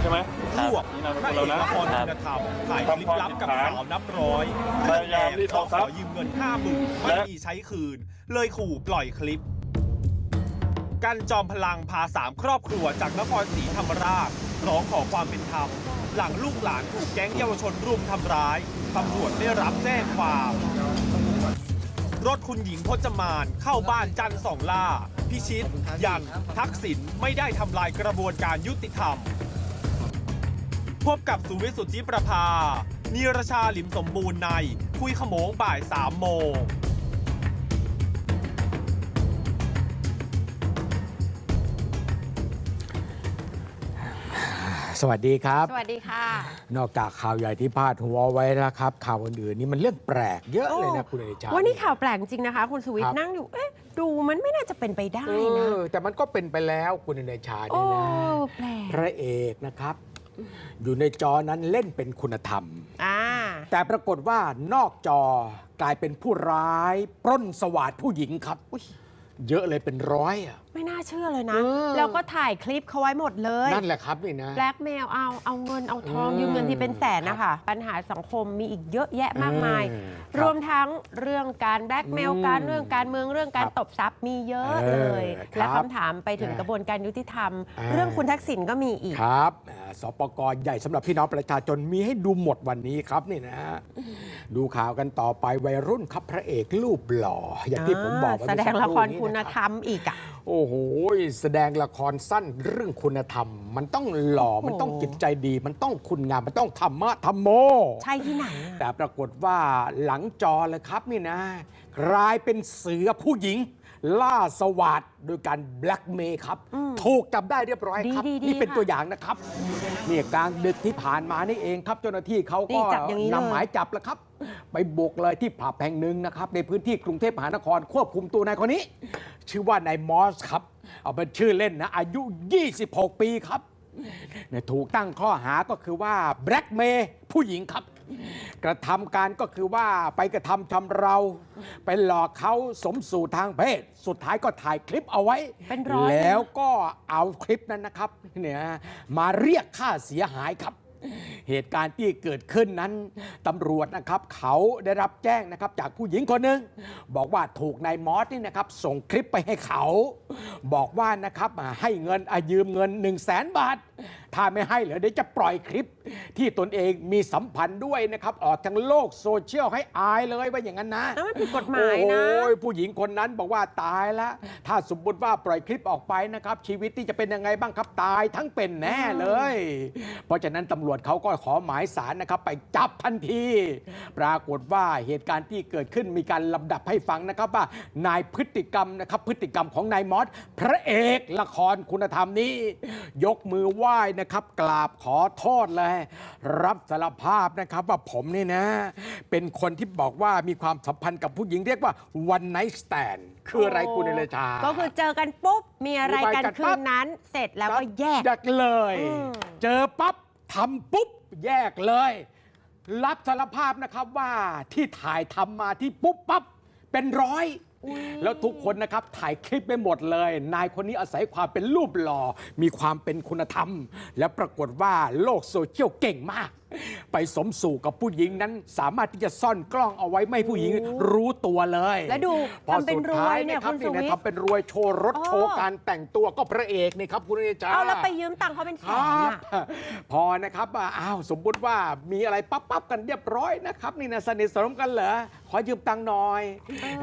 ใช่ไหมรวบนี่นามสพระกุลเอเรากนะ ละครคุณธรรมถ่ายคลิปลับกับสาวนับร้อยพยายามรีดขอทรัพย์ยืมเงินห้าหมื่นไม่มีใช้คืน เลยขู่ปล่อยคลิป กันจอมพลังพาสามครอบครัวจากนครศรีธรรมราชร้องขอความเป็นธรรม หลังลูกหลานถูกแก๊งเยาวชนรุมทำร้ายตำรวจได้รับแจ้งความ รถคุณหญิงพจมานเข้าบ้านจันทร์สองล่า พิชิต ยัน ทักษิณไม่ได้ทำลายกระบวนการยุติธรรม พบกับสุวิทย์สุทธิประภานีรชาหลิมสมบูรณ์ใน คุยขโมงบ่ายสามโมงสวัสดีครับ สวัสดีค่ะ นอกจากข่าวใหญ่ที่พาดหัวไว้แล้วครับ ข่าวอื่นๆนี่มันเรื่องแปลกเยอะเลยนะคุณเอชาวันนี้ข่าวแปลกจริงนะคะ คุณสุวิทครับย์นั่งอยู่ เอ๊ะ ดูมันไม่น่าจะเป็นไปได้เอนะอแต่มันก็เป็นไปแล้วคุณเอชาโอ้เนี่ยนะแปลกพระเอกนะครับ อยู่ในจอนั้นเล่นเป็นคุณธรรม อ่า แต่ปรากฏว่านอกจอกลายเป็นผู้ร้าย ปล้นสวาดผู้หญิงครับอุ๊ยเยอะเลยเป็นร้อยอะ ไม่น่าเชื่อเลยนะ เออ แล้วก็ถ่ายคลิปเขาไว้หมดเลยนั่นแหละครับนี่นะ แบล็กเมลเอาเอาเงินเอาทองเออยืมเงินที่เป็นแสนนะคะปัญหาสังคมมีอีกเยอะแยะมากมาย เออครับรวมทั้งเรื่องการแบล็กเมลอืมการเรื่องการเมืองเรื่องการครับตบทรัพย์มีเยอะเออเลยครับและคำถามไปถึงเออกระบวนการยุติธรรมอ่าเรื่องคุณทักษิณก็มีอีก ครับอ่าสปกใหญ่สำหรับพี่น้องประชาชนมีให้ดูหมดวันนี้ครับนี่นะดูข่าวกันต่อไปวัยรุ่นครับพระเอกรูปหล่อ อย่างที่ผมบอกไว้แสดงเมื่อละสักครนี้คุณนะธรรมอีกอะ โอ้โห แสดงละครสั้นเรื่องคุณธรรม มันต้องหล่อโอ้โหมันต้องจิตใจดี มันต้องคุณงาม มันต้องธรรมะธรรมโม ใช่ที่ไหนอะแต่ปรากฏว่าหลังจอเลยครับนี่นะ กลายเป็นเสือผู้หญิง ล่าสวัสดโดยการแบล็กเมย์ครับ ถูกจับได้เรียบร้อยครับ ดีดีดีนี่เป็นค่ะตัวอย่างนะครับเนี่ยกลางดึกที่ผ่านมานี่เองครับ เจ้าหน้าที่เขานี่ก็จับอย่างนี้เลย นำหมายจับแล้วครับ ไปบุกเลยที่ผับแห่งหนึ่งนะครับในพื้นที่กรุงเทพมหานครควบคุมตัวนายคนนี้ ชื่อว่านายมอสครับ เอาเป็นชื่อเล่นนะ อายุ 26 ปีครับเนี่ยถูกตั้งข้อหาก็คือว่าแบล็กเมย์ผู้หญิงครับ กระทำการก็คือว่าไปกระทำชำเราไปหลอกเขาสมสู่ทางเพศ สุดท้ายก็ถ่ายคลิปเอาไว้เป็นร้อยเลยนะแล้วก็เอาคลิปนั้นนะครับเนี่ยมาเรียกค่าเสียหายครับ เหตุการณ์ที่เกิดขึ้นนั้นตำรวจนะครับเขาได้รับแจ้งนะครับจากผู้หญิงคนหนึ่งบอกว่าถูกนายมอสนี่นะครับส่งคลิปไปให้เขา บอกว่านะครับให้เงินอายืมเงิน 1 0 0 0 0แสนบาท ถ้าไม่ให้เหรอเดี๋ยวจะปล่อยคลิป ที่ตนเองมีสัมพันธ์ด้วยนะครับ ออกทางโลกโซเชียลให้อายเลยว่าอย่างนั้นนะแล้วมันผิดกฎหมายนะ โอ้ยผู้หญิงคนนั้นบอกว่าตายแล้ว ถ้าสมมติว่าปล่อยคลิปออกไปนะครับ ชีวิตที่จะเป็นยังไงบ้างครับตายทั้งเป็นแน่เลย เพราะฉะนั้นตำรวจเขาก็ขอหมายสารนะครับ ไปจับทันที ปรากฏว่าเหตุการณ์ที่เกิดขึ้นมีการลำดับให้ฟังนะครับว่านายพฤติกรรมนะครับพฤติกรรมของนายมอสพระเอกละครคุณธรรมนี้ ยกมือไหว้นะครับกราบขอโทษเลยรับสารภาพนะครับว่าผมนี่นะ เป็นคนที่บอกว่ามีความสัมพันธ์กับผู้หญิงเรียกว่า one night stand คืออะไรคุณเอเลชา ก็คือเจอกันปุ๊บ มีอะไรกันมีไปกันคืปั๊นบนั้น เสร็จแล้วก็แยกแยกเลยอืมเจอปั๊บทำปุ๊บ แยกเลย รับสารภาพนะครับว่าที่ถ่ายทำมาที่ปุ๊บปั๊บเป็นร้อย แล้วทุกคนนะครับถ่ายคลิปไปหมดเลย นายคนนี้อาศัยความเป็นรูปหล่อ มีความเป็นคุณธรรม และปรากฏว่าโลกโซเชียลเก่งมากไปสมสู่กับผู้หญิงนั้น สามารถที่จะซ่อนกล้องเอาไว้ไม่ให้ผู้หญิงรู้ตัวเลยแล้วดูพอทำเป็นสุดท้ายรวยเนี่ยนะครับคุณสุวิทย์ทำเป็นรวยโชว์รถอ๋อโชว์การแต่งตัวก็พระเอกนี่ครับคุณเอจา เอาแล้วไปยืมตังค์เขาเป็นแสคนรับอะพอนะครับว่าอ้าวสมมุติว่ามีอะไรปั๊บปั๊บกันเรียบร้อยนะครับ นี่นะสนิทสนมกันเหรอขอยืมตังค์หน่อย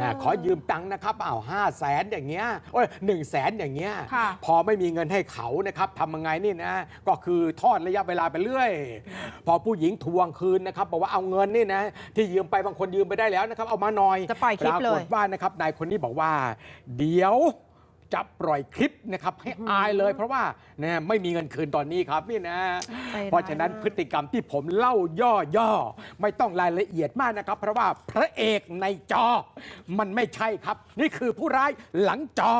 าขอยืมตังค์นะครับอ้าวห้าแสนอย่างเงี้ยโอ้ยหนึ่งแสนอย่างเงี้ยค่ะ พอไม่มีเงินให้เขานะครับทำยังไงนี่นะก็คือทอดระยะเวลาไปเรื่อย พอผู้หญิงทวงคืนนะครับบอกว่าเอาเงินนี่นะที่ยืมไปบางคนยืมไปได้แล้วนะครับเอามาหน่อยจะปล่อยคลิปเลยปรากฏว่านะครับนายคนนี้บอกว่า เดี๋ยว จะปล่อยคลิปนะครับให้อายเลย เพราะว่าเนี่ยไม่มีเงินคืนตอนนี้ครับนี่นะใจร้ายเพราะฉะนั้นมากพฤติกรรมที่ผมเล่าย่อๆ ไม่ต้องรายละเอียดมากนะครับ เพราะว่าพระเอกในจอ มันไม่ใช่ครับ นี่คือผู้ร้ายหลังจอ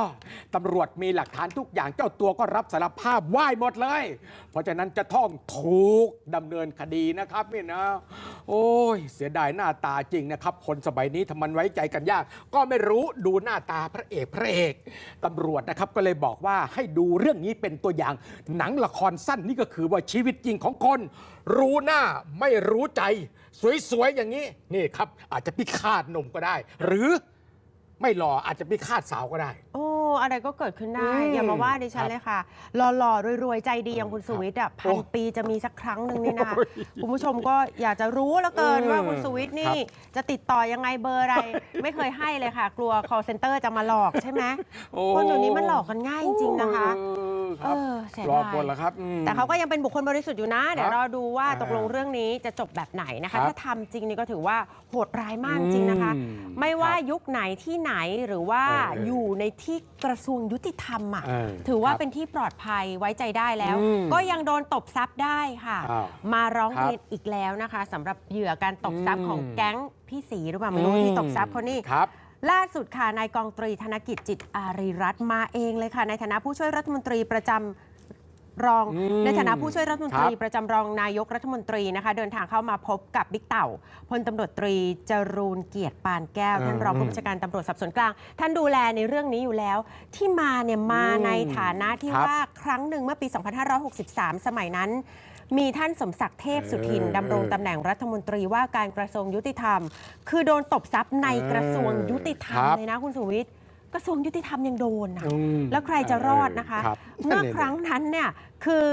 ตำรวจมีหลักฐานทุกอย่างเจ้าตัวก็รับสารภาพไหว้หมดเลย เพราะฉะนั้นจะต้องถูกดำเนินคดีนะครับนี่นะ โอ้ยเสียดายหน้าตาจริงนะครับ คนสมัยนี้ทำมันไว้ใจกันยาก ก็ไม่รู้ดูหน้าตาพระเอกพระเอกตำรวจนะครับก็เลยบอกว่าให้ดูเรื่องนี้เป็นตัวอย่าง หนังละครสั้นนี่ก็คือว่าชีวิตจริงของคน รู้หน้าไม่รู้ใจ สวยๆอย่างนี้นี่ครับอาจจะพิฆาตหนุ่มก็ได้ หรือ ไม่หล่ออาจจะพิฆาตสาวก็ได้ โอ้อะไรก็เกิดขึ้นได้ อืมอย่ามาว่าดิฉัคนรับเลยค่ะหล่อๆรวยๆ ใจดีอย่างคุณสุวิทย์อะพันโอ้ปีจะมีสักครั้งหนึ่งนี่นะโอ้ยคุณผู้ชมก็อยากจะรู้แล้วเกินอืมว่าคุณสุวิทย์นี่ ครับ จะติดต่อยังไงเบอร์อะไร ไม่เคยให้เลยค่ะ กลัว call center จะมาหลอกใช่ไหมโอ้คนเดี๋ยวนี้มันหลอกกันง่ายจริงๆนะคะ เออครับเออเสียรอดาย คนละครับอืม แต่เขาก็ยังเป็นบุคคลบริสุทธิ์อยู่นะ เดี๋ยวรอดูว่าอ่าตกลงเรื่องนี้จะจบแบบไหนนะครัคะ บถ้าทำจริงนี่ก็ถือว่าโหดร้ายมากจริงนะคะ อืมไม่ว่าครับ ยุคไหนที่ไหนหรือว่าเออออยู่ในที่กระทรวงยุติธรรมอะเออถือว่าครับเป็นที่ปลอดภัยไว้ใจได้แล้ว อืมก็ยังโดนตบทรัพย์ได้ค่ะ อ้าวมาร้องครับเรียนอีกแล้วนะคะสำหรับเหยื่อการตบทรัพย์ของอืม แก๊งพี่สีหรือเปล่าไม่รู้ที่ตบทรัพย์คนนี้ครับ ล่าสุดค่ะนายกองตรีธนกิจจิตอารีรัตน์มาเองเลยค่ะ ในฐานะผู้ช่วยรัฐมนตรีประจำ รองอืมในฐานะผู้ช่วยรัฐมนตรีครับประจำรองนายกรัฐมนตรีนะคะ เดินทางเข้ามาพบกับบิ๊กเต่าพลตำรวจตรีจรูนเกียรติปานแก้วอืมท่านรองผู้บัญชาการตำรวจสอบสวนกลาง ท่านดูแลในเรื่องนี้อยู่แล้ว ที่มาเนี่ยมาอืมในฐานะที่ครับว่าครั้งหนึ่งเมื่อปี 2563 สมัยนั้นมีท่านสมศักดิ์เทพสุทินเออดำรงตำแหน่งรัฐมนตรีว่าการกระทรวงยุติธรรม คือโดนตบทรัพย์ในกระทรวงยุติธรรมครับเลยนะคุณสุวิทย์ กระทรวงยุติธรรมยังโดนนะอืมแล้วใครจะรอดนะคะครับเมื่อนั่นเองครั้งนั้นเนี่ยคือ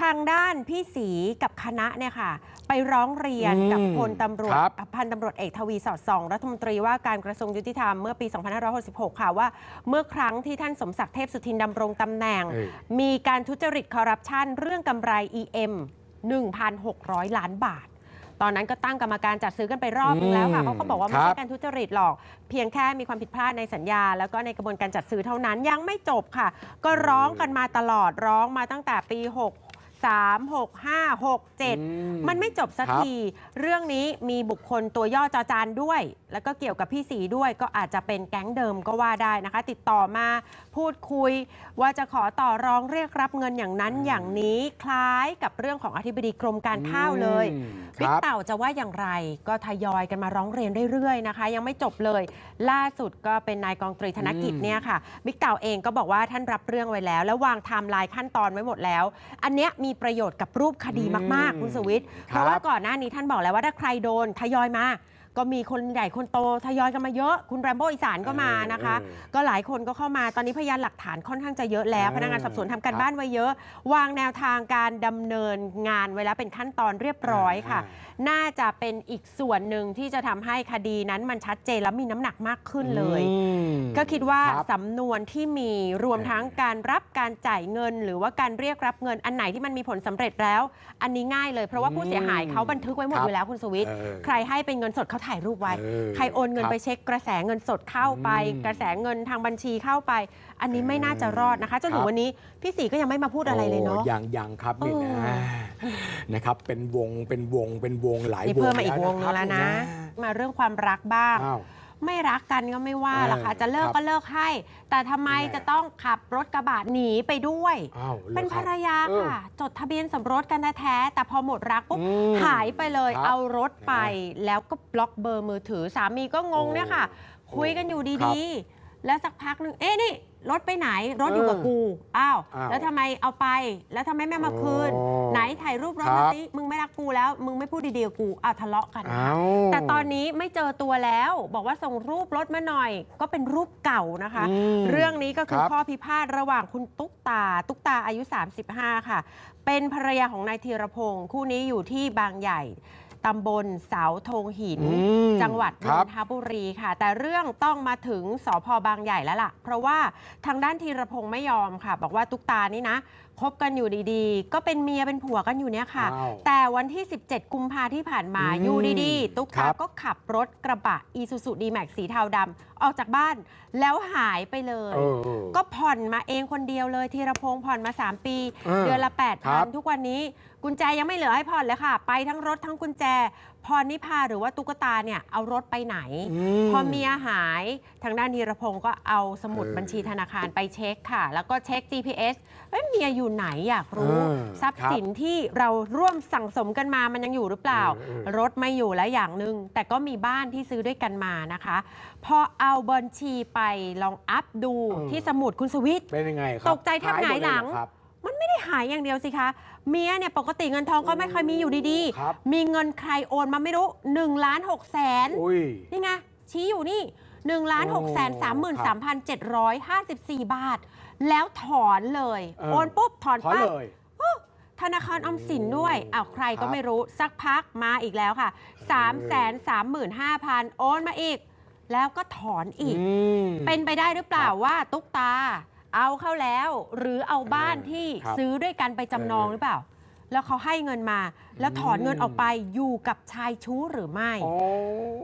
ทางด้านพี่ศรีกับคณะเนี่ยค่ะ ไปร้องเรียนอืมกับพลตำรวจครับพันตำรวจเอกทวีสอดส่องรัฐมนตรีว่าการกระทรวงยุติธรรมเมื่อปี 2566 ค่ะว่า เมื่อครั้งที่ท่านสมศักดิ์เทพสุทินดำรงตำแหน่ง เออ มีการทุจริตคอร์รัปชันเรื่องกำไร EM 1,600 ล้านบาท ตอนนั้นก็ตั้งกรรมการจัดซื้อกันไปรอบนึงแล้วค่ะอืมเขาก็บอกว่าไม่ครัใช่บการทุจริตหรอก เพียงแค่มีความผิดพลาดในสัญญา แล้วก็ในกระบวนการจัดซื้อเท่านั้นยังไม่จบค่ะ ก็ร้องกันมาตลอดร้องมาตั้งแต่ปี6 3 6 5 6 7 มันไม่จบสักครับที เรื่องนี้มีบุคคลตัวย่อจอจานด้วย แล้วก็เกี่ยวกับพี่สีด้วยก็อาจจะเป็นแก๊งเดิมก็ว่าได้นะคะ ติดต่อมาพูดคุย ว่าจะขอต่อรองเรียกรับเงินอย่างนั้นอย่างนี้คล้ายกับเรื่องของอธิบดีกรมการข้าวเลยอืมคบิ๊กรับเต่าจะว่าอย่างไรก็ทยอยกันมาร้องเรียนเรื่อยๆนะคะ ยังไม่จบเลย ล่าสุดก็เป็นนายกองตรีธนกิจอืมเนี่ยค่ะบิ๊กเต่าเองก็บอกว่าท่านรับเรื่องไว้แล้ว แล้ววางไทม์ไลน์ขั้นตอนไว้หมดแล้ว อันเนี้ยมีประโยชน์กับรูปคดีมากอืมๆคุณสวิทย์ครับเพราะว่าก่อนหน้านี้ท่านบอกแล้วว่าถ้าใครโดนทยอยมา ก็มีคนใหญ่คนโตทยอยกันมาเยอะ คุณแรมโบ้อีสานก็มานะคะเออก็หลายคนก็เข้ามาตอนนี้พยานหลักฐานค่อนข้างจะเยอะแล้วเออพนักงานสอบสวนทำการครับบ้านไว้เยอะ วางแนวทางการดำเนินงานไว้แล้วเป็นขั้นตอนเรียบร้อยค่ะ น่าจะเป็นอีกส่วนหนึ่งที่จะทำให้คดีนั้นมันชัดเจนและมีน้ำหนักมากขึ้นเลยอืมก็คิดว่าครับสำนวนที่มีรวมทั้งการรับการจ่ายเงิน หรือว่าการเรียกรับเงินอันไหนที่มันมีผลสำเร็จแล้ว อันนี้ง่ายเลยเพราะว่าผู้เสียหายเขาบันทึกไว้หมดครับอยู่แล้วคุณสวิทย์เออใครให้เป็นเงินสดเขาถ่ายรูปไว้ เออใครโอนเงินครับไปเช็คกระแสเงินสดเข้าไป อืมกระแสเงินทางบัญชีเข้าไป อันนี้ไม่น่าจะรอดนะคะจนถึครังบ วันนี้พี่สีก็ยังไม่มาพูดอะไรเลยเนาะ โยังยังครับนี่นะเออ นะครับ เป็นวงเป็นวงเป็นวงหลายนี่วงเพิ่มมาอีกวงนึงแล้วนะ มาเรื่องความรักบ้าง อ้าว ไม่รักกันก็ไม่ว่าหรอกค่ะ เออจะเลิกครับก็เลิกให้ แต่ทำไมยังไงจะต้องขับรถกระบะหนีไปด้วย อ้าวหอเป็นคภบรรยาเออค่ะ จดทะเบียนสมรสกันแท้ๆแต่พอหมดรักปุ๊บอืมหายไปเลย ครับเอารถไปเห็นไหมแล้วก็บล็อกเบอร์มือถือสามีก็งงเนี่ยค่ะ โอ้คุยกันอยู่ครัดีบๆแล้วสักพักหนึ่งเอ๊ะนี่ รถไปไหนรถอยู่กับเออกูอ้าวอ้าวแล้วทำไมเอาไป แล้วทำไมไม่มาคืนโอ้ไหนถ่ายรูปรถครัมาบ สิมึงไม่รักกูแล้ว มึงไม่พูดดีๆกับกูอ้าวทะเลาะกันนะคะอ้าวแต่ตอนนี้ไม่เจอตัวแล้ว บอกว่าส่งรูปรถมาหน่อย ก็เป็นรูปเก่านะคะ อืม เรื่องนี้ก็คือครับข้อพิพาทระหว่างคุณตุ๊กตา ตุ๊กตาอายุ 35 ค่ะ เป็นภรรยาของนายธีรพงศ์คู่นี้อยู่ที่บางใหญ่ ตำบลเสาธงหิน อืมจังหวัดนครับนทบุรีค่ะ แต่เรื่องต้องมาถึงสพบางใหญ่แล้วล่ะ เพราะว่าทางด้านธีรพงศ์ไม่ยอมค่ะ บอกว่าตุ๊กตานี่นะคบกันอยู่ดีๆ ก็เป็นเมียเป็นผัวกันอยู่เนี่ยค่ะ อ้าวแต่วันที่ 17 กุมภาที่ผ่านมาอืมอยู่ดีๆ ตุ๊กครัตาบ ก็ขับรถกระบะอีซูซูดีแม็กสีเทาดำออกจากบ้าน แล้วหายไปเลย เออเออก็ผ่อนมาเองคนเดียวเลยธีรพงศ์ผ่อนมา 3 ปี เออเดือนละครับ8,000ทุกวันนี้ กุญแจยังไม่เหลือให้ผ่อนเลยค่ะ ไปทั้งรถทั้งกุญแจ พรนิพาหรือว่าตุ๊กตาเนี่ยเอารถไปไหนอืมพอเมียหายทางด้านธีรพงศ์ก็เอาสมุดเออบัญชีธนาคารไปเช็คค่ะ แล้วก็เช็ค GPS เอ้ยเมียอยู่ไหนอยากรู้เออทรัพย์สินที่เราร่วมสั่งสมกันมามันยังอยู่หรือเปล่าเออเออรถไม่อยู่แล้วอย่างหนึ่งแต่ก็มีบ้านที่ซื้อด้วยกันมานะคะ พอเอาบัญชีไปลองอัพดูที่สมุดคุณสวิทย์เป็นยังไงครับตกใจแทบหงายหลังมดเเรอครับมันไม่ได้หายอย่างเดียวสิคะ เมียเนี่ยปกติเงินทองก็ไม่เคยมีอยู่ดีครับ ๆ มีเงินใครโอนมาไม่รู้1ล้าน6แสนอุ้ย นี่ไงชี้อยู่นี่1ล้าน6แสน33,754 บาท แล้วถอนเลย เออ โอนปุ๊บถอนถอนปั๊บ เลย ธนาคารออมสินด้วยอ้าวใครคก็รับไม่รู้สักพักมาอีกแล้วค่ะ 3 3 5 0 0 0 โอนมาอีก แล้วก็ถอนอีกอืมเป็นไปได้หรือเปล่าครับว่าตุ๊กตา เอาเข้าแล้ว หรือเอาบ้านเออที่ครับซื้อด้วยกันไปจำนองเออ หรือเปล่า แล้วเขาให้เงินมา แล้วถอนเงินออกไปอยู่กับชายชู้หรือไม่ โอ้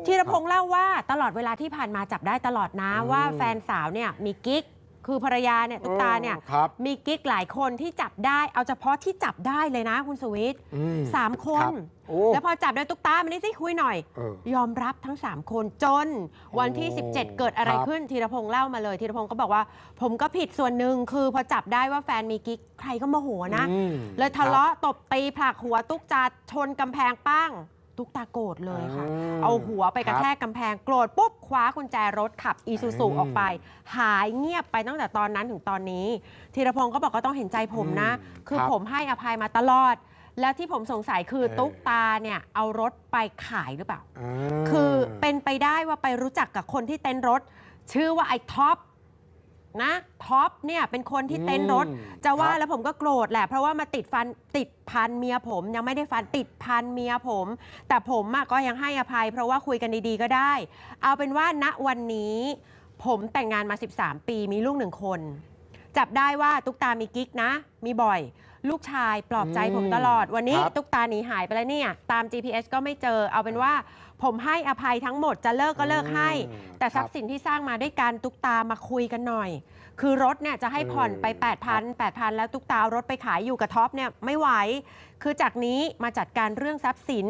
ธีรพงษ์เล่าว่าตลอดเวลาที่ผ่านมาจับได้ตลอดนะ อืมว่าแฟนสาวเนี่ยมีกิ๊ก คือภรรยาเนี่ยตุ๊กตาเนี่ยออครับ มีกิ๊กหลายคนที่จับได้ เอาเฉพาะที่จับได้เลยนะคุณสวิทย์อืมสามคนรับโอ้ แล้วพอจับได้ตุ๊กตามานี่สิคุยหน่อย เออ ยอมรับทั้ง 3 คนจนวันที่ โอ้17 เกิดอะไรครับ ขึ้นธีรพงษ์เล่ามาเลยธีรพงษ์ก็บอกว่า ผมก็ผิดส่วนหนึ่งคือพอจับได้ว่าแฟนมีกิ๊กใครก็โมโหนะ อืมเลยทะเลาะตบตีผลักหัวตุ๊กจาชนกำแพงปั้ง ตุ๊กตาโกรธเลยค่ะ อืมเอาหัวไปกระแทกกำแพงโกรธปุ๊บคว้ากุญแจรถขับอีซูซูอืมออกไป หายเงียบไปตั้งแต่ตอนนั้นถึงตอนนี้ธีรพงศ์ก็บอกก็ต้องเห็นใจผมนะ อืมคือครับผมให้อภัยมาตลอด แล้วที่ผมสงสัยคือเออ ตุ๊กตาเนี่ยเอารถไปขายหรือเปล่าาคือเป็นไปได้ว่าไปรู้จักกับคนที่เต็นท์รถ ชื่อว่าไอ้ท็อป นะท็อปเนี่ยเป็นคนที่เต็นท์รถอืมจะว่าครับแล้วผมก็โกรธแหละ เพราะว่ามาติดฟันติดพันเมียผม ยังไม่ได้ฟันติดพันเมียผม แต่ผมอะก็ยังให้อภัย เพราะว่าคุยกันดีๆก็ได้ เอาเป็นว่าณวันนี้ ผมแต่งงานมา 13 ปีมีลูกหนึ่งคน จับได้ว่าตุ๊กตามีกิ๊กนะ มีบ่อย ลูกชายปลอบใจผมตลอด วันนี้ครับ ตุ๊กตาหนีหายไปแล้วเนี่ย ตาม GPS ก็ไม่เจอ เอาเป็นว่า ผมให้อภัยทั้งหมดจะเลิกก็เลิกให้ อืมแต่ทรัพครัย์บสินที่สร้างมาด้วยการตุ๊กตามาคุยกันหน่อย คือรถเนี่ยจะให้ผ่อนไปเออ8,000 8,000 แล้วตุ๊กตาเอารถไปขายอยู่กับท็อปเนี่ยไม่ไหว คือจากนี้มาจัดการเรื่องทรัพย์สิน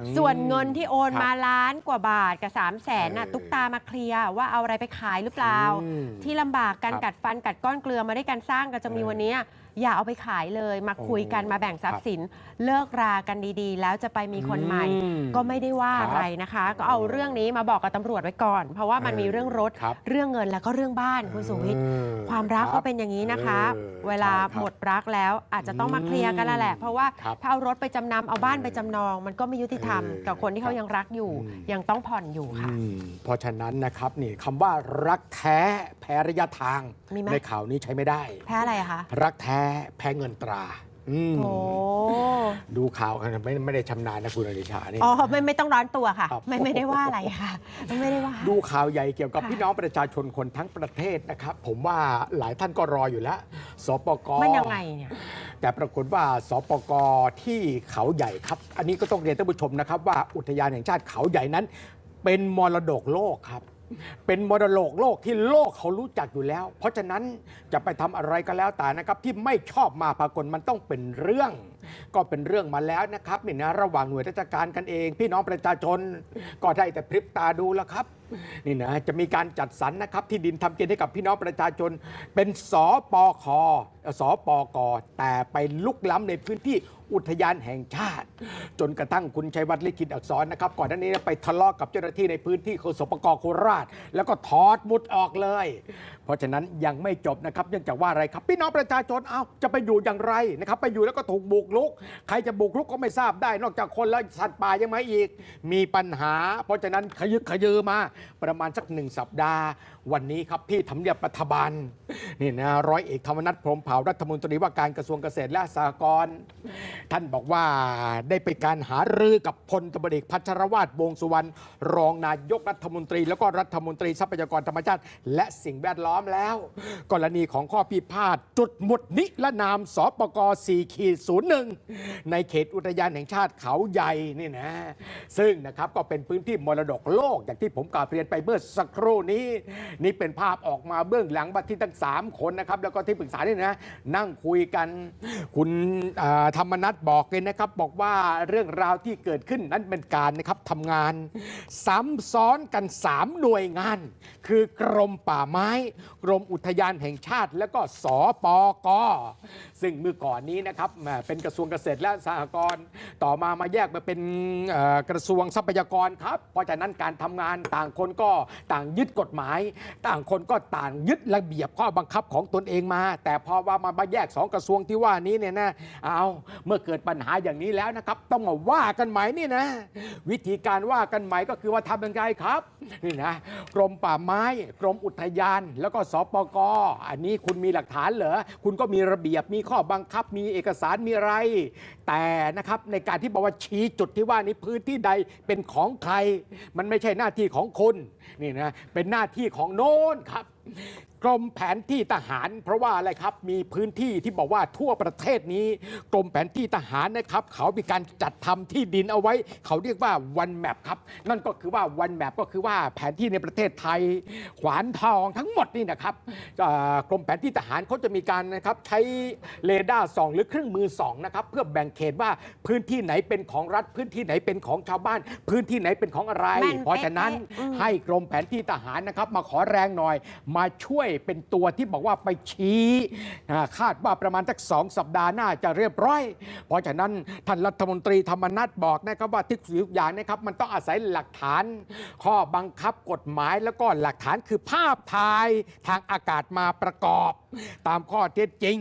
อืมส่วนเงินที่โอนครับมาล้านกว่าบาทกับ 3 0 0แสนน่ะเออ ตุ๊กตามาเคลียร์ว่าเอาอะไรไปขายหรือเปล่า อืม ที่ลำบากการครับกัดฟันกัดก้อนเกลือมาด้วยกันสร้างกันจะมีเออวันเนี้ย อย่าเอาไปขายเลยมาคุยกันโอ้มาแบ่งทรัพย์สิน เลิกรากันดีๆ แล้วจะไปมีคนใหม่ อืมก็ไม่ได้ว่าครับอะไรนะคะ ก็เอาเรื่องนี้มาบอกกับตำรวจไว้ก่อน เพราะว่ามันเออมีเรื่องรถครับ เรื่องเงินแล้วก็เรื่องบ้านคุณสุวิทย์ เออความรักคก็บเป็นอย่างนี้นะคะออเวลาใช่ครับหมดรักแล้วอาจจะต้องมาเคลียร์กันแล้วแหละ เพราะว่าครับถ้าเอารถไปจำนำเอาบ้านไปจำนอง มันก็ไม่ยุติธรรมเออกับคนที่เขาครับยังรักอยู่ อืม ยังต้องผ่อนอยู่ค่ะ อืมเพราะฉะนั้นนะครับนี่คำว่ารักแท้แพ้ระยะทาง มีไหม ในข่าวนี้ใช้ไม่ได้ แพ้อะไรอะคะ รักแท้แพ้เงินตรา อืมโอ้ดูข่าวกันไม่ไม่ได้ชำนาญนะคุณอนิชานี่อ๋อไม่ไม่ต้องร้อนตัวค่ะ ครับ ไม่ไม่ได้ว่าอะไรค่ะ ไม่ได้ว่า ดูข่าวใหญ่เกี่ยวกับค่ะ พี่น้องประชาชนคนทั้งประเทศนะครับ ผมว่าหลายท่านก็รออยู่แล้ว สปก มันยังไงเนี่ย แต่ปรากฏว่าสปกที่เขาใหญ่ครับ อันนี้ก็ต้องเรียนท่านผู้ชมนะครับ ว่าอุทยานแห่งชาติเขาใหญ่นั้น เป็นมรดกโลกครับ เป็นมรดกโลกที่โลกเขารู้จักอยู่แล้ว เพราะฉะนั้นจะไปทำอะไรก็แล้วแต่นะครับที่ไม่ชอบมาพากลมันต้องเป็นเรื่อง ก็เป็นเรื่องมาแล้วนะครับนี่นะระหว่างหน่วยราชการกันเอง พี่น้องประชาชน ก็ได้แต่พริบตาดูแล้วครับนี่นะจะมีการจัดสรรนะครับที่ดินทำกินให้กับพี่น้องประชาชน เป็นสปคสปกแต่ไปลุกล้ำในพื้นที่อุทยานแห่งชาติ จนกระทั่งคุณชัยวัฒน์ลิขิตอักษรนะครับ ก่อนหน้านี้ไปทะเลาะกับเจ้าหน้าที่ในพื้นที่ของสปกโคราช แล้วก็ถอดมุดออกเลย เพราะฉะนั้นยังไม่จบนะครับเนื่องจากว่าอะไรครับ พี่น้องประชาชนเอาจะไปอยู่อย่างไรนะครับ ไปอยู่แล้วก็ถูกบุกรุก ใครจะบุกรุกก็ไม่ทราบได้ นอกจากคนแล้วสัตว์ป่ายังมาอีก มีปัญหา เพราะฉะนั้นขยึกขยือมาประมาณสักหนึ่งสัปดาห์ วันนี้ครับที่ทำเนียบรัฐบาลนี่นะร้อยเอกธรรมนัฐพรหมเผ่ารัฐมนตรีว่าการกระทรวงเกษตรและสหกรณ์ท่านบอกว่าได้ไปการหารือกับพลตบเอกพัชรวาทวงสุวรรณรองนายกรัฐมนตรี แล้วก็รัฐมนตรีทรัพยากรธรรมชาติ และสิ่งแวดล้อมแล้ว กรณีของข้อพิพาทจุดหมุดนิรนามสปก4ขีด01 ในเขตอุทยานแห่งชาติเขาใหญ่นี่นะ ซึ่งนะครับก็เป็นพื้นที่มรดกโลกอย่างที่ผมกล่าวเรียนไปเมื่อสักครู่นี้นี่เป็นภาพออกมาเบื้องหลังบัตที่ทั้ง 3 คนนะครับ แล้วก็ที่ปรึกษานี่นะ นั่งคุยกัน คุณธรรมนัฐบอกเลยนะครับ บอกว่าเรื่องราวที่เกิดขึ้นนั้นเป็นการนะครับทำงาน ซ้ำซ้อนกัน 3 หน่วยงาน คือกรมป่าไม้ กรมอุทยานแห่งชาติ แล้วก็สปกซึ่งเมื่อก่อนนี้นะครับเป็นกระทรวงเกษตรและสหกรณ์ต่อมามาแยกมาเป็นกระทรวงทรัพยากรครับ เพราะฉะนั้นการทำงานต่างคนก็ต่างยึดกฎหมายต่างคนก็ต่างยึดระเบียบข้อบังคับของตนเองมา แต่พอว่ามามาแยกสองกระทรวงที่ว่านี้เนี่ยนะเอาเมื่อเกิดปัญหาอย่างนี้แล้วนะครับ ต้องมาว่ากันใหม่นี่นะ วิธีการว่ากันใหม่ก็คือว่าทำยังไงครับนี่นะกรมป่าไม้ กรมอุทยาน แล้วก็สปกอันนี้คุณมีหลักฐานเหรอคุณก็มีระเบียบมีข้อบังคับมีเอกสารมีอะไรแต่นะครับในการที่บอกว่าชี้จุดที่ว่านี้พื้นที่ใดเป็นของใคร มันไม่ใช่หน้าที่ของคุณนี่นะเป็นหน้าที่ของโน้นครับ กรมแผนที่ทหาร เพราะว่าอะไรครับมีพื้นที่ที่บอกว่าทั่วประเทศนี้กรมแผนที่ทหารนะครับ เขามีการจัดทำที่ดินเอาไว้ เขาเรียกว่าวันแมปครับ นั่นก็คือว่าวันแมปก็คือว่าแผนที่ในประเทศไทย ขวานทองทั้งหมดนี่นะครับอ่ากรมแผนที่ทหารเขาจะมีการนะครับใช้เรดาร์ส่องหรือเครื่องมือส่องนะครับเพื่อแบ่งเขตว่าพื้นที่ไหนเป็นของรัฐ พื้นที่ไหนเป็นของชาวบ้าน พื้นที่ไหนเป็นของอะไรแม่นเพราะฉะนั้นเป๊ะๆอืมให้กรมแผนที่ทหารนะครับมาขอแรงหน่อยมาช่วยเป็นตัวที่บอกว่าไปชี้คาดว่าประมาณสักสองสัปดาห์หน้าจะเรียบร้อย เพราะฉะนั้นท่านรัฐมนตรีธรรมนัฐบอกนะครับว่าทุกสิ่งทุกอย่างนะครับมันต้องอาศัยหลักฐาน ข้อบังคับกฎหมายแล้วก็หลักฐานคือภาพถ่ายทางอากาศมาประกอบ ตามข้อเท็จจริง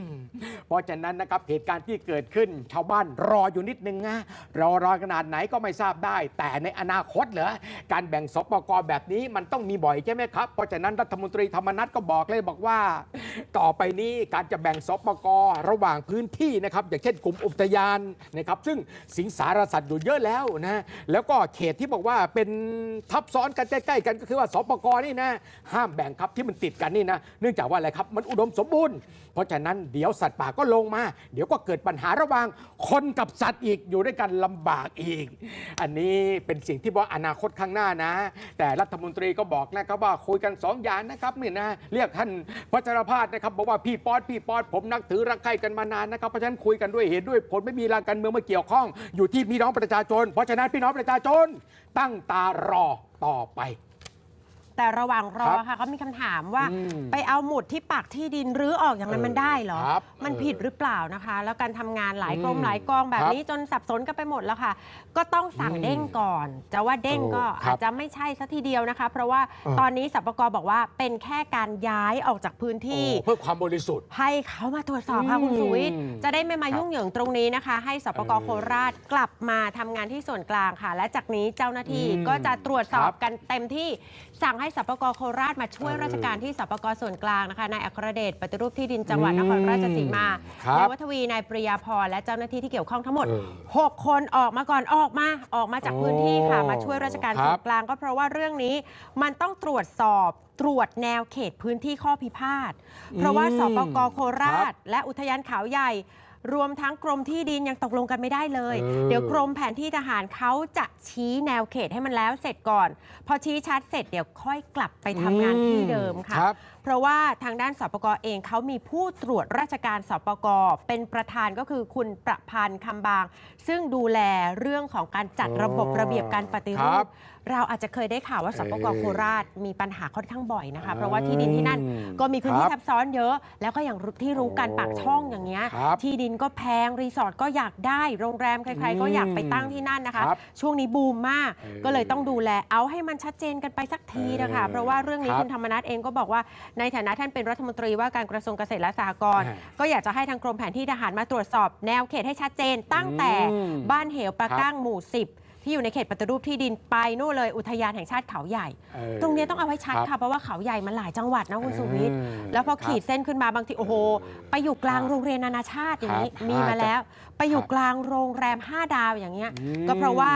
เพราะฉะนั้นนะครับเหตุการณ์ที่เกิดขึ้น ชาวบ้านรออยู่นิดนึงนะรอรอขนาดไหนก็ไม่ทราบได้ แต่ในอนาคตเหรอการแบ่งสปกแบบนี้มันต้องมีบ่อยใช่ไหมครับ เพราะฉะนั้นรัฐมนตรีธรรมนัฐก็บอกเลยบอกว่า ต่อไปนี้การจะแบ่งสปกระหว่างพื้นที่นะครับอย่างเช่นกลุ่มอุทยานนะครับซึ่งสิงสารสัตว์อยู่เยอะแล้วนะแล้วก็เขตที่บอกว่าเป็นทับซ้อนกันใกล้ๆกันก็คือว่าสปกนี่นะห้ามแบ่งครับที่มันติดกันนี่นะเนื่องจากว่าอะไรครับมันอุดมสมบูรณ์ เพราะฉะนั้นเดี๋ยวสัตว์ป่าก็ลงมา เดี๋ยวก็เกิดปัญหาระหว่างคนกับสัตว์อีกอยู่ด้วยกันลำบากอีก อันนี้เป็นสิ่งที่ว่าอนาคตข้างหน้านะ แต่รัฐมนตรีก็บอกนะครับว่าคุยกันสองอย่างนะครับนี่นะเรียกท่านพัชรพาสนะครับบอกว่าพี่ป๊อดพี่ป๊อดผมนักถือรักใคร่กันมานานนะครับเพราะฉะนั้นคุยกันด้วยเหตุด้วยผลไม่มีรางการเมืองมาเกี่ยวข้อง อยู่ที่พี่น้องประชาชน เพราะฉะนั้นพี่น้องประชาชนตั้งตารอต่อไป แต่ระหว่างรอครับค่ะเขามีคำถามว่า อืมไปเอาหมุดที่ปักที่ดินรื้อออกอย่างนั้นเออมันได้เหรอ ครับมันเออผิดหรือเปล่านะคะ แล้วการทำงานหลายกรมอืมหลายกองแบบครับนี้จนสับสนกันไปหมดแล้วค่ะ ก็ต้องสั่งอืมเด้งก่อน จะว่าเด้งก็ถูกครับอาจจะไม่ใช่สัทีเดียวนะคะ เพราะว่าเออ ตอนนี้สปกบอกว่าเป็นแค่การย้ายออกจากพื้นที่ โอ้เพื่อความบริสุทธิ์ ให้เขามาตรวจสอบค่ะอืมคุณสุวิทย์จะได้ไม่มาครับยุ่งเหยิงตรงนี้นะคะ ให้สปกเออโคราชกลับมาทำงานที่ส่วนกลางค่ะ และจากนี้เจ้าหน้าที่อืมก็จะตรวจสอบครับ กันเต็มที่สั่งให้สปกโคราชมาช่วยเออราชการที่สปกส่วนกลางนะคะนายอัครเดชปฏิรูปที่ดินจังหวัดอืมนครราชสีมาครับนายวัฒวีนายปริยาพรและเจ้าหน้าที่ที่เกี่ยวข้องทั้งหมด เออหกคนออกมาก่อนออกมาออกมาจากพื้นที่ค่ะ โอ้มาช่วยราชการครับส่วนกลาง ก็เพราะว่าเรื่องนี้มันต้องตรวจสอบตรวจแนวเขตพื้นที่ข้อพิพาท เพราะว่าสปกโคราช และอุทยานเขาใหญ่ รวมทั้งกรมที่ดินยังตกลงกันไม่ได้เลย เออ เดี๋ยวกรมแผนที่ทหารเขาจะชี้แนวเขตให้มันแล้วเสร็จก่อน พอชี้ชัดเสร็จเดี๋ยวค่อยกลับไปทำงานที่เดิมค่ะครับเพราะว่าทางด้านสปกเองเขามีผู้ตรวจราชการสปกเป็นประธานก็คือคุณประพันธ์คำบาง ซึ่งดูแลเรื่องของการจัดระบบระเบียบการปฏิรูครัปบ เราอาจจะเคยได้ข่าวว่าสปกเออโคราชมีปัญหาค่อนข้างบ่อยนะคะ เพราะว่าที่ดินที่นั่นก็มีพื้นที่ครับทับซ้อนเยอะ แล้วก็อย่างที่รู้กันโอ้ปากช่องอย่างเงี้ยครับที่ดินก็แพงรีสอร์ทก็อยากได้โรงแรมใครๆก็อยากไปตั้งที่นั่นนะคะครับช่วงนี้บูมมากเออก็เลยต้องดูแลเอาให้มันชัดเจนกันไปสักทีนะคะเออเพราะว่าเรื่องนี้ครับคุณธรรมนัฐเองก็บอกว่าในฐานะท่านเป็นรัฐมนตรีว่าการกระทรวงเกษตรและสหกรณ์อ่าก็อยากจะให้ทางกรมแผนที่ทหารมาตรวจสอบ แนวเขตให้ชัดเจน ตั้งแต่อืมบ้านเหวปะครับก้างหมู่ 10 ที่อยู่ในเขตปฏิรูปที่ดินไปนู่นเลยอุทยานแห่งชาติเขาใหญ่ เออตรงนี้ต้องเอาไว้ชัดครัค่ะบเพราะว่าเขาใหญ่มันหลายจังหวัดนะคุณสุวิทย์เออแล้วพอครับขีดเส้นขึ้นมาบางทีโอ้โห ไปอยู่กลางครับโรงเรียนนานาชาติอย่างนี้ครับมีมาแล้ว ไปอยู่ครับกลางโรงแรม5ดาวอย่างเงี้ย อืม ก็เพราะว่า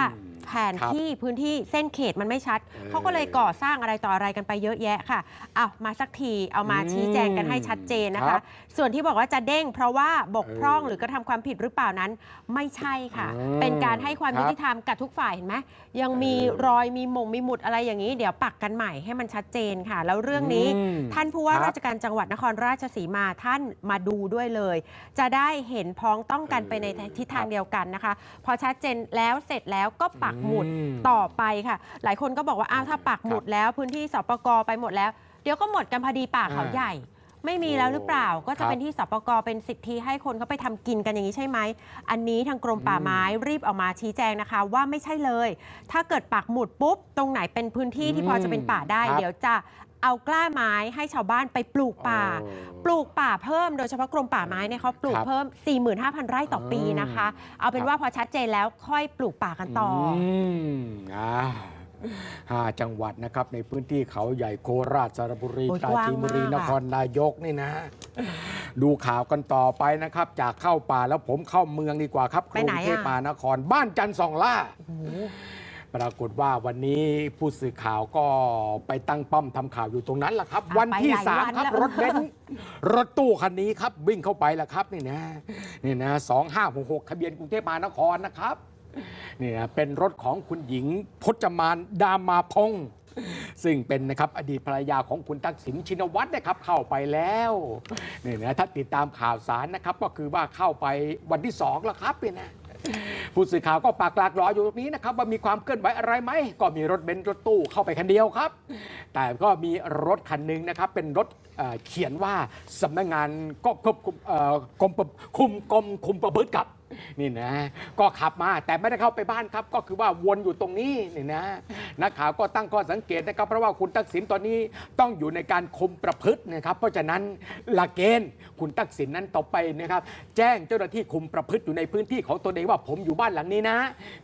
แผนครับที่พื้นที่เส้นเขตมันไม่ชัด เออเขาก็เลยก่อสร้างอะไรต่ออะไรกันไปเยอะแยะค่ะเอามาสักทีเอามาอืมชี้แจงกันให้ชัดเจนนะครัคะ บส่วนที่บอกว่าจะเด้ง เพราะว่าบกพร่องเออหรือกระทำความผิดหรือเปล่านั้น ไม่ใช่ค่ะ อืมเป็นการให้ความครับยุติธรรมกับทุกฝ่ายเห็นไหมยังมีเออรอยมีหมงมีหมุดอะไรอย่างนี้ เดี๋ยวปักกันใหม่ให้มันชัดเจนค่ะ แล้วเรื่องนี้ อืม ท่านผู้ว่าครับราชการจังหวัดนครราชสีมาท่านมาดูด้วยเลย จะได้เห็นพ้องต้องกันไปในทิศทางเดียวกันนะคะ พอชัดเจนแล้วเสร็จแล้วก็ปักหมุดอืมต่อไปค่ะ หลายคนก็บอกว่าอ้าวถ้าปักหมุดแล้วพื้นที่สปกไปหมดแล้ว เดี๋ยวก็หมดกันพอดีป่าเขาอ่าใหญ่ ไม่มีแล้วหรือเปล่าก็ครัจะบเป็นที่สปกเป็นสิทธิให้คนเขาไปทำกินกันอย่างนี้ใช่ไหม อันนี้ทางกรมป่าไม้รีบออกมาชี้แจงนะคะ ว่าไม่ใช่เลย ถ้าเกิดปักหมุดปุ๊บตรงไหนเป็นพื้นที่ที่พอจะเป็นป่าได้ครับเดี๋ยวจะ เอากล้าไม้ให้ชาวบ้านไปปลูกป่าโอ้ปลูกป่าเพิ่มโดยเฉพาะกรมป่าไม้เนี่ยเขาปลูกครับเพิ่ม 45,000 ไร่ต่อปีนะคะ เอาเป็นครับว่าพอชัดเจนแล้วค่อยปลูกป่ากันต่ออมอ่าห้าจังหวัดนะครับ ในพื้นที่เขาใหญ่โคราชสระบุรีโอ้ยปราจีนบุรีกว้างมากนอะครนายกนี่นะ ดูข่าวกันต่อไปนะครับ จากเข้าป่าแล้วผมเข้าเมืองดีกว่าครับกไปรุไหนงอะเทพมหานครบ้านจันทร์สองล่า ปรากฏว่าวันนี้ผู้สื่อข่าวก็ไปตั้งป้อมทำข่าวอยู่ตรงนั้นแหละครับ อะวันที่ไปหลายสามวันครับแล้ว รถเบนซ์รถตู้คันนี้ครับวิ่งเข้าไปแหละครับนี่นะนี่นะสองห้าหกหกทะเบียนกรุงเทพมหานครนะครับนี่นะเป็นรถของคุณหญิงพจมานดามาพงศ์ซึ่งเป็นนะครับอดีตภรรยาของคุณทักษิณชินวัตรนะครับเข้าไปแล้วนี่นะถ้าติดตามข่าวสารนะครับ ก็คือว่าเข้าไปวันที่สองแล้วครับเนี่ยนะ ผู้สื่อข่าวก็ปากหลักรออยู่ตรงนี้นะครับว่ามีความเคลื่อนไหวอะไรไหมก็มีรถเบนซ์รถตู้เข้าไปคันเดียวครับ แต่ก็มีรถคันหนึ่งนะครับเป็นรถเอ่อเขียนว่าสำนักงานก็ควบคุมเอ่อกรมประคุมกรมคุมประพฤติกับ นี่นะ ก็ขับมาแต่ไม่ได้เข้าไปบ้านครับ ก็คือว่าวนอยู่ตรงนี้นี่นะนักข่าวก็ตั้งข้อสังเกตนะครับ เพราะว่าคุณทักษิณตอนนี้ต้องอยู่ในการคุมประพฤตินะครับ เพราะฉะนั้นหลักเกณฑ์คุณทักษิณนั้นต่อไปนะครับ แจ้งเจ้าหน้าที่คุมประพฤติอยู่ในพื้นที่ของตนเองว่าผมอยู่บ้านหลังนี้นะ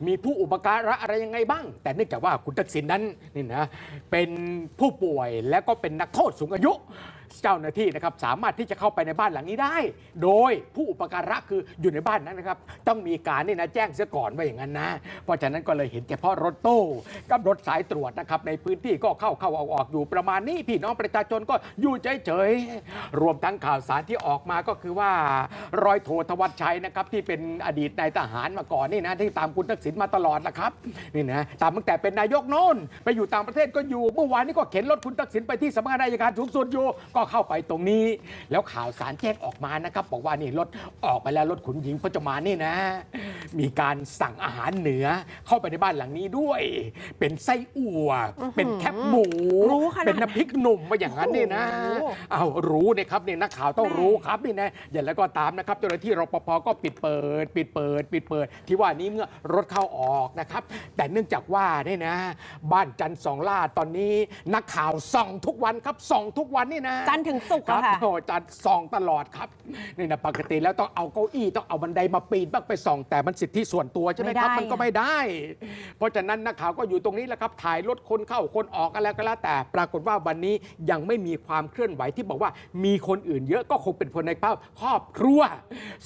มีผู้อุปการะอะไรยังไงบ้าง แต่เนื่องจากว่าคุณทักษิณนั้นนี่นะเป็นผู้ป่วยและก็เป็นนักโทษสูงอายุ เจ้าหน้าที่นะครับสามารถที่จะเข้าไปในบ้านหลังนี้ได้ โดยผู้อุปการะคืออยู่ในบ้านนั้นนะครับ ต้องมีการเนี่ยนะแจ้งเสียก่อนว่าอย่างนั้นนะ เพราะฉะนั้นก็เลยเห็นเฉพาะรถตู้กับรถสายตรวจนะครับในพื้นที่ก็เข้าเข้าออกออกอยู่ประมาณนี้พี่น้องประชาชนก็อยู่เฉยๆรวมทั้งข่าวสารที่ออกมาก็คือว่าร้อยโทธวัชชัยนะครับที่เป็นอดีตนายทหารมาก่อนนี่นะที่ตามคุณทักษิณมาตลอดนะครับนี่นะตามตั้งแต่เป็นนายกโน่นไปอยู่ต่างประเทศก็อยู่เมื่อวานนี้ก็เข็นรถคุณทักษิณไปที่สำนักงานอัยการสูงสุดอยู่ก็เข้าไปตรงนี้ แล้วข่าวสารแจ้งออกมานะครับบอกว่านี่รถออกไปแล้วรถขุนหญิงพจมานนี่นะ มีการสั่งอาหารเหนือเข้าไปในบ้านหลังนี้ด้วย เป็นไส้อั่วเป็นแคบหมูรู้ขนาดนั้นเป็นน้ำพริกหนุ่มว่าอย่างนั้นนี่นะโอ้โห เอารู้เนี่ยครับเนี่ยนักข่าวต้องรู้ครับนี่นะอย่างแล้วก็ตามนะครับ เจ้าหน้าที่รปภก็ปิดเปิด ปิดเปิด ปิดเปิด ที่ว่านี้เมื่อรถเข้าออกนะครับ แต่เนื่องจากว่าเนี่ยนะ บ้านจันทร์สองล่าตอนนี้ นักข่าวส่องทุกวันครับส่องทุกวันนี่นะจันทร์ถึงศุกร์ครัอะบค่ะ โอ้จัดส่องตลอดครับนี่นะปกติแล้วต้องเอาเก้าอี้ต้องเอาบันไดมาปีนบ้างไปส่อง แต่มันสิทธิส่วนตัวใช่ไหมครับ ไม่ได้ มันก็ไม่ได้ เพราะฉะนั้นนักข่าวก็อยู่ตรงนี้แหละครับ ถ่ายรถคนเข้าคนออกอะไรก็แล้วแต่ปรากฏว่าวันนี้ยังไม่มีความเคลื่อนไหวที่บอกว่ามีคนอื่นเยอะก็คงเป็นคนในครอบครอบครัว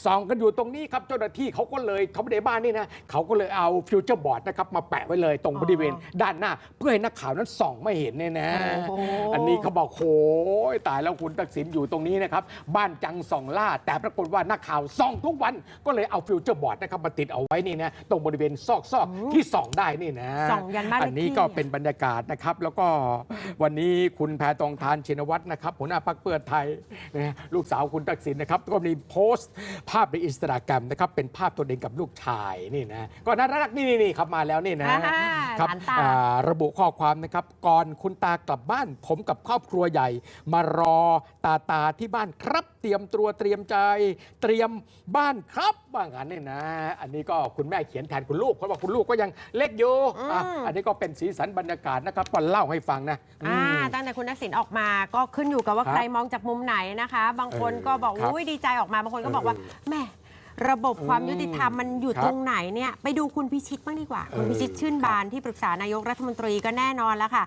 ส่องกันอยู่ตรงนี้ครับเจ้าหน้าที่เขาก็เลยเขาไม่ได้บ้านนี่นะเขาก็เลยเอาฟิวเจอร์บอร์ดนะครับมาแปะไว้เลยตรงบริเวณ ด้านหน้า เพื่อให้นักข่าวนั้นส่องไม่เห็นเนี่ยนะ โอ้โห อันนี้เขาบอกโหยตายแล้วคุณทักษิณอยู่ตรงนี้นะครับ บ้านจังส่องล่า แต่ปรากฏว่านักข่าวส่องทุกวันก็เลยเอาฟิวเจอร์บอร์ดนะครับมาติดเอาไว้นี่นะตรงบริเวณซอกซอกๆที่ส่องได้นี่นะส่องยันบ้านเลขที่ อันนี้ก็เป็นบรรยากาศนะครับ แล้วก็วันนี้คุณแพทองทานชินวัตรนะครับหัวหน้าพรรคเพื่อไทยนะลูกสาวคุณทักษิณนะครับก็มีโพสต์ภาพในอินสตาแกรมนะครับเป็นภาพตัวเองกับลูกชายนี่นะก็น่ารักนี่นี่ๆๆครับมาแล้วนี่นะ อ่าครัหลานตา อ่าระบุข้อความนะครับ ก่อนคุณตากลับบ้าน ผมกับครอบครัวใหญ่ มารอตาตาที่บ้านครับ เตรียมตัวเตรียมใจ เตรียมบ้านครับว่างั้นเนี่ยนะ อันนี้ก็คุณแม่เขียนแทนคุณลูกเพราะว่าคุณลูกก็ยังเล็กอยู่อืมอะอันนี้ก็เป็นสีสันบรรยากาศนะครับก็เล่าให้ฟังนะอ่าอืมตั้งแต่คุณทักษิณออกมาก็ขึ้นอยู่กับว่าครับใครมองจากมุมไหนนะคะ บางคนเออก็บอกครับอุ้ยดีใจออกมาบางคนก็บอกว่าเออแหม่ระบบความอืมยุติธรรมมันอยู่ครับตรงไหนเนี่ยไปดูคุณพิชิตบ้างดีกว่า คุณเออพิชิตชื่นครับบานที่ปรึกษานายกรัฐมนตรีก็แน่นอนแล้วค่ะ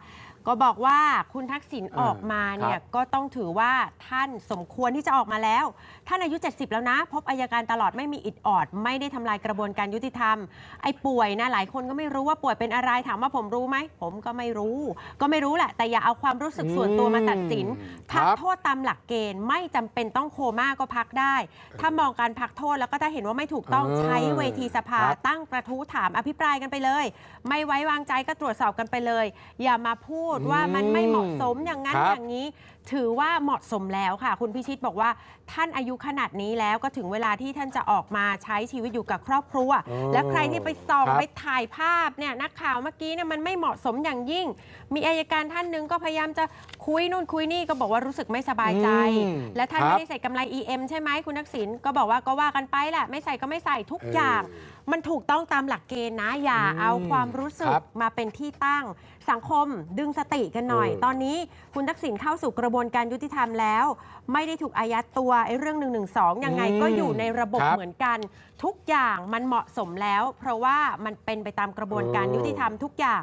ก็บอกว่าคุณทักษิณอ่าออกมาเนี่ยครับก็ต้องถือว่าท่านสมควรที่จะออกมาแล้ว ท่านอายุ 70 แล้วนะ พบอายการตลอดไม่มีอิดออด ไม่ได้ทำลายกระบวนการยุติธรรม ไอ้ป่วยนะหลายคนก็ไม่รู้ว่าป่วยเป็นอะไรถามว่าผมรู้ไหม ผมก็ไม่รู้ ก็ไม่รู้แหละ แต่อย่าเอาความรู้สึกส่วนตัวมาตัดสินครัพักบโทษตามหลักเกณฑ์ไม่จำเป็นต้องโคม่าก็พักได้ ถ้ามองการพักโทษแล้วก็ถ้าเห็นว่าไม่ถูกต้องเออใช้เวทีสภาครับตั้งกระทู้ถามอภิปรายกันไปเลย ไม่ไว้วางใจก็ตรวจสอบกันไปเลย อย่ามาพูดว่ามันไม่เหมาะสมอย่างนั้นครับอย่างนี้ ถือว่าเหมาะสมแล้วค่ะ คุณพิชิตบอกว่าท่านอายุขนาดนี้แล้วก็ถึงเวลาที่ท่านจะออกมาใช้ชีวิตอยู่กับครอบครัว เออและใครที่ไปส่องครับ ไปถ่ายภาพเนี่ยนักข่าวเมื่อกี้เนี่ยมันไม่เหมาะสมอย่างยิ่ง มีอายการท่านหนึ่งก็พยายามจะคุยนู่นคุยนี่ก็บอกว่ารู้สึกไม่สบายใจ อืมและท่านครับไม่ได้ใส่กำไร EM ใช่ไหมคุณทักษิณก็บอกว่าก็ว่ากันไปแหละไม่ใส่ก็ไม่ใส่ทุกอย่าง มันถูกต้องตามหลักเกณฑ์นะอย่าอืมเอาความรู้สึคกรับมาเป็นที่ตั้ง สังคมดึงสติกันหน่อย เออ ตอนนี้คุณทักษิณเข้าสู่กระบวนการยุติธรรมแล้ว ไม่ได้ถูกอายัดตัวไอ้เรื่อง1นึยังไงก็อยู่ในระบบครับ เหมือนกัน ทุกอย่างมันเหมาะสมแล้ว เพราะว่ามันเป็นไปตามกระบวนการเออยุติธรรมทุกอย่าง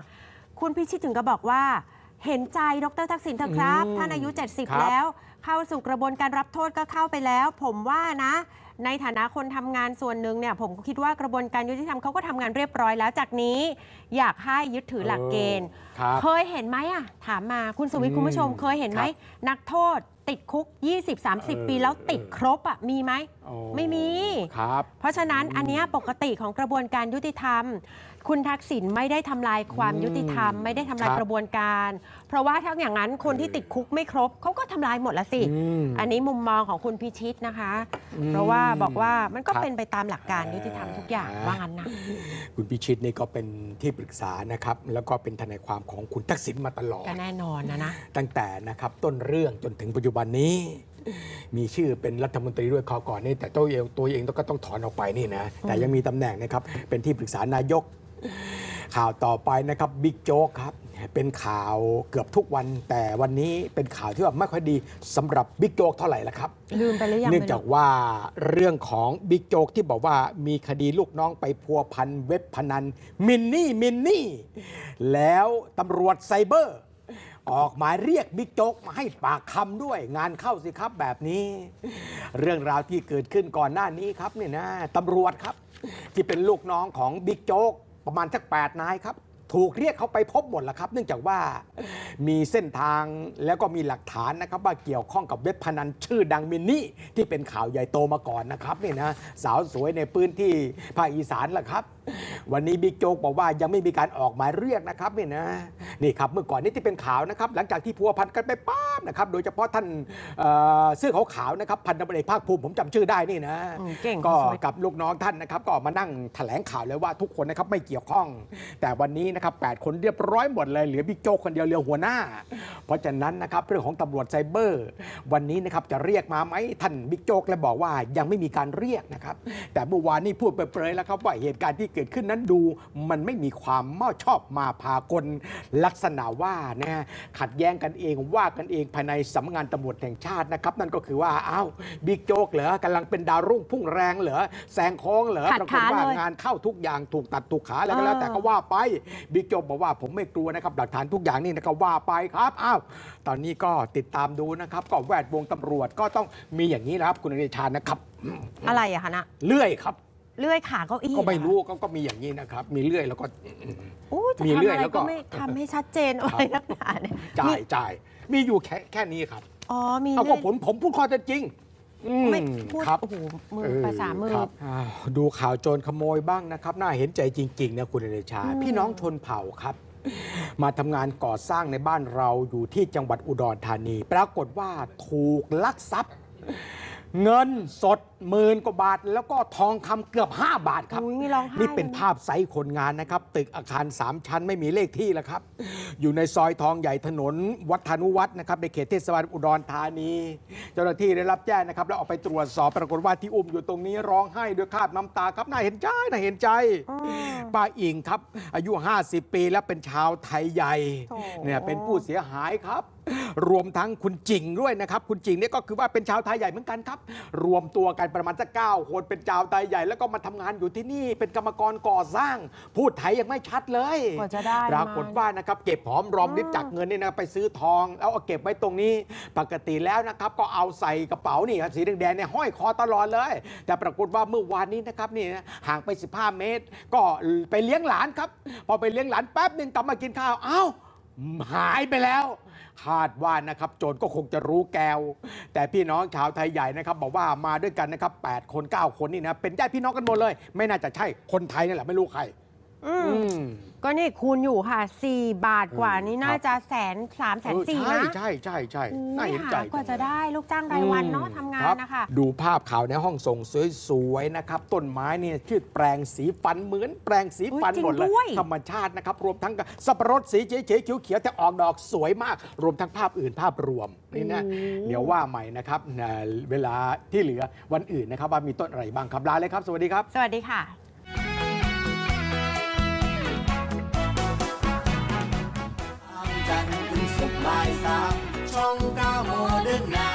คุณพิชิตถึงก็บอกว่า เห็นใจดรทักษิณเถอะครับ อืมท่านอายุ ครับ70แล้ว เข้าสู่กระบวนการรับโทษก็เข้าไปแล้ว ผมว่านะ ในฐานะคนทำงานส่วนหนึ่งเนี่ย ผมก็คิดว่ากระบวนการยุติธรรมเขาก็ทำงานเรียบร้อยแล้วจากนี้ อยากให้ยึดถือหลักเกณฑ์ ครับ เคยเห็นไหมอะถามมาคุณสุวิทอืย์มคุณผู้ชมเคยเห็นไหมครับนักโทษติดคุก 20-30 ปีเออแล้วติดครบอะมีไหม โอ้ไม่มี ครับ เพราะฉะนั้นอันเนี้ยปกติของกระบวนการยุติธรรม คุณทักษิณไม่ได้ทำลายความยุติธรรม ไม่ได้ทำลายครับกระบวนการ เพราะว่าถ้าอย่างนั้นคนที่ติดคุกไม่ครบเขาก็ทำลายหมดละสิ อืมอันนี้มุมมองของคุณพิชิตนะคะ อืมเพราะว่าบอกว่ามันก็ครับ เป็นไปตามหลักการยุติธรรมทุกอย่างอ่าว่างั้นนะ คุณพิชิตนี่ก็เป็นที่ปรึกษานะครับ แล้วก็เป็นทนายความของคุณทักษิณมาตลอด ก็แน่นอนนะนะ ตั้งแต่นะครับต้นเรื่องจนถึงปัจจุบันนี้ มีชื่อเป็นรัฐมนตรีด้วยคราวก่อนนี่แต่ตัวเองตัวเองก็ต้องถอนออกไปนี่นะแต่ยังมีตำแหน่งนะครับเป็นที่ปรึกษานายก ข่าวต่อไปนะครับบิ๊กโจ๊กครับ เป็นข่าวเกือบทุกวัน แต่วันนี้เป็นข่าวที่ว่าไม่ค่อยดีสำหรับบิ๊กโจ๊กเท่าไหร่ละครับลืมไปหรือยังเนื่องไม่รู้จากว่าเรื่องของบิ๊กโจ๊กที่บอกว่ามีคดีลูกน้องไปพัวพันเว็บพนันมินนี่มินนี่ แล้วตำรวจไซเบอร์ ออกหมายเรียกบิ๊กโจ๊กมาให้ปากคำด้วย งานเข้าสิครับแบบนี้ เรื่องราวที่เกิดขึ้นก่อนหน้านี้ครับเนี่ยนะตำรวจครับ ที่เป็นลูกน้องของบิ๊กโจ๊ก ประมาณสัก8นายครับ ถูกเรียกเขาไปพบหมดแล้วครับ เนื่องจากว่ามีเส้นทางแล้วก็มีหลักฐานนะครับ ว่าเกี่ยวข้องกับเว็บพนันชื่อดังมินนี่ที่เป็นข่าวใหญ่โตมาก่อนนะครับนี่นะสาวสวยในพื้นที่ภาคอีสานล่ะครับ วันนี้บิ๊กโจ๊กบอกว่ายังไม่มีการออกหมายเรียกนะครับนี่นะนี่ครับเมื่อก่อนนี้ที่เป็นข่าวนะครับ หลังจากที่พัวพันกันไปป้าบนะครับโดยเฉพาะท่านเอ่อเสื้อขาวๆนะครับพันตำรวจเอกภาคภูมิผมจำชื่อได้นี่นะอืมเก่งก็คุณสวิทย์กับลูกน้องท่านนะครับ ก็ออกมานั่งแถลงข่าวเลยว่าทุกคนนะครับไม่เกี่ยวข้อง แต่วันนี้นะครับแคนเรียบร้อยหมดเลยเหลือบิ๊กโจ๊กคนเดียวเหลือหัวหน้า เพราะฉะนั้นนะครับเรื่องของตำรวจไซเบอร์ วันนี้นะครับจะเรียกมาไหมท่านบิ๊กโจ๊กเลยบอกว่ายังไม่มีการเรียกนะครับ แต่เมื่อวานนี้พูดเปรยๆแล้วครับว่าเหตุการณ์ที่เกิดขึ้นนั้นดูมันไม่มีความมอชอบมาพากลลักษณะว่านะฮะขัดแย้งกันเองว่ากันเองภายในสำนักงานตำรวจแห่งชาตินะครับ นั่นก็คือว่าอ้าวบิ๊กโจ๊กเหรอกำลังเป็นดาวรุ่งพุ่งแรงเหรอแซงโค้งเหรอขัดปรากฏว่าขาเลยงานเข้าทุกอย่างถูกตัดถูกขาอะไรก็แล้วเออแต่ก็ว่าไปบิ๊กโจ๊กบอกว่าผมไม่กลัวนะครับหลักฐานทุกอย่างนี่นะก็ว่าไปครับอ้าวตอนนี้ก็ติดตามดูนะครับ ก็แวดวงตำรวจก็ต้องมีอย่างนี้นะครับคุณอนิชานะครับ อะไรอะคะนะ เลื่อยครับ เลื่อยขาเก้าอี้ก็ไม่เหอรู้ก็ก็มีอย่างนี้นะครับ มีเลื่อยแล้วก็ อู้จะมีทำเลื่อยอะไรแล้วก็ ก็ไม่ทำให้ชัดเจนอะไรนักหนาเนี่ยจ่ามียจ่าย มีอยู่แค่แค่นี้ครับ อ๋อมีเอาเลื่ก็อยผมผมพูดข้อเท็จจริงอืมไม่พูดครับ โอ้โหมือเออภาษามือ ครับอ้าวดูข่าวโจรขโมยบ้างนะครับ น่าเห็นใจจริง ๆ นะคุณเดชา อืม พี่น้องชนเผ่าครับ มาทำงานก่อสร้างในบ้านเราอยู่ที่จังหวัดอุดรธานี ปรากฏว่าถูกลักทรัพย์ เงินสดหมื่นกว่าบาท แล้วก็ทองคำเกือบ 5 บาทครับ อุ๊ยมีร้องไห้ นี่เป็นลยะภาพไซต์คนงานนะครับ ตึกอาคาร 3 ชั้นไม่มีเลขที่แล้วครับ อยู่ในซอยทองใหญ่ถนนวัฒนุวัฒน์นะครับในเขตเทศบาลอุดรธานี เจ้าหน้าที่ได้รับแจ้งนะครับ แล้วออกไปตรวจสอบปรากฏว่าที่อุ้มอยู่ตรงนี้ร้องไห้ด้วยคราบน้ำตาครับน่าเห็นใจน่าเห็นใจอืมป้าอิงครับ อายุ 50 ปีแล้วเป็นชาวไทยใหญ่โถเนี่ยเป็นผู้เสียหายครับ รวมทั้งคุณจิงด้วยนะครับ คุณจิงเนี่ยก็คือว่าเป็นชาวไทยใหญ่เหมือนกันครับ รวมตัวกันประมาณสักเก้าคนเป็นชาวไทยใหญ่แล้วก็มาทำงานอยู่ที่นี่เป็นกรรมกรก่อสร้าง พูดไทยยังไม่ชัดเลยกว่าจะได้ปรากฏว่านะครับเก็บหอมรอมริบจากเงินเนี่ยนะไปซื้อทองแล้วเอาเก็บไว้ตรงนี้ ปกติแล้วนะครับก็เอาใส่กระเป๋านี่ครับสีแดงๆเนี่ยห้อยคอตลอดเลย แต่ปรากฏว่าเมื่อวานนี้นะครับนี่นะห่างไป 15 เมตร ก็ไปเลี้ยงหลานครับ พอไปเลี้ยงหลานแป๊บหนึ่งกลับมากินข้าว เอ้า หายไปแล้ว คาดว่านะครับโจรก็คงจะรู้แกว แต่พี่น้องชาวไทยใหญ่นะครับบอกว่ามาด้วยกันนะครับ8คน 9 คนนี่นะเป็นญาติพี่น้องกันหมดเลย ไม่น่าจะใช่คนไทยนี่แหละไม่รู้ใคร อืมอืมก็นี่คูณอยู่ค่ะ 4 บาทกว่าอืมนี่น่าครับจะแสนสามแสนสี่เออนะใช่ใช่ใช่ใช่โอ้น่ายเห็นใจ หากว่าจะได้ลูกจ้างรายวันเนาะทำงานครับนะคะดูภาพข่าวในห้องส่งสวยๆนะครับ ต้นไม้เนี่ยชื่อแปลงสีฟันเหมือนแปลงสีฟันอุ๊ยจริงหมดเลยด้วยธรรมชาตินะครับ รวมทั้งกับสับปะรดสีเขียวๆเขียวๆแต่ออกดอกสวยมาก รวมทั้งภาพอื่นภาพรวมนี่นะเดี๋ยวว่าใหม่นะครับเอ่อเวลาที่เหลือวันอื่นนะครับ ว่ามีต้นอะไรบ้างครับลาเลยครับ สวัสดีครับ สวัสดีค่ะ good night.